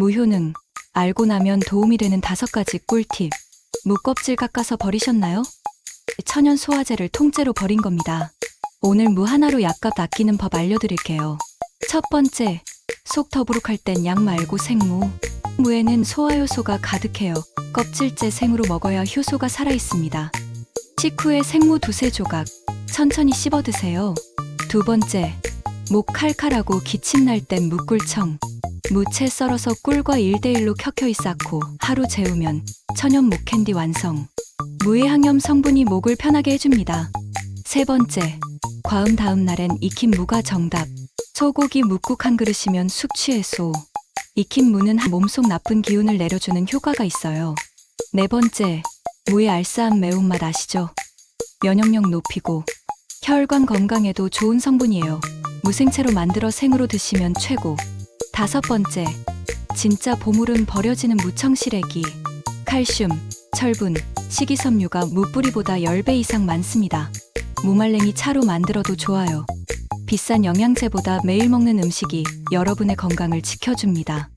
무효능. 알고 나면 도움이 되는 다섯 가지 꿀팁. 무껍질 깎아서 버리셨나요? 천연 소화제를 통째로 버린 겁니다. 오늘 무 하나로 약값 아끼는 법 알려드릴게요. 첫 번째, 속 더부룩할 땐 약 말고 생무. 무에는 소화 효소가 가득해요. 껍질째 생으로 먹어야 효소가 살아 있습니다. 식후에 생무 두세 조각, 천천히 씹어 드세요. 두 번째, 목 칼칼하고 기침 날땐 무꿀청. 무채 썰어서 꿀과 1대1로 켜켜이 쌓고 하루 재우면 천연 목캔디 완성. 무의 항염 성분이 목을 편하게 해줍니다. 세 번째, 과음 다음 날엔 익힌 무가 정답. 소고기 묵국 한 그릇이면 숙취 해소. 익힌 무는 몸속 나쁜 기운을 내려주는 효과가 있어요. 네 번째, 무의 알싸한 매운맛 아시죠? 면역력 높이고 혈관 건강에도 좋은 성분이에요. 무생채로 만들어 생으로 드시면 최고. 다섯 번째, 진짜 보물은 버려지는 무청시래기. 칼슘, 철분, 식이섬유가 무뿌리보다 10배 이상 많습니다. 무말랭이 차로 만들어도 좋아요. 비싼 영양제보다 매일 먹는 음식이 여러분의 건강을 지켜줍니다.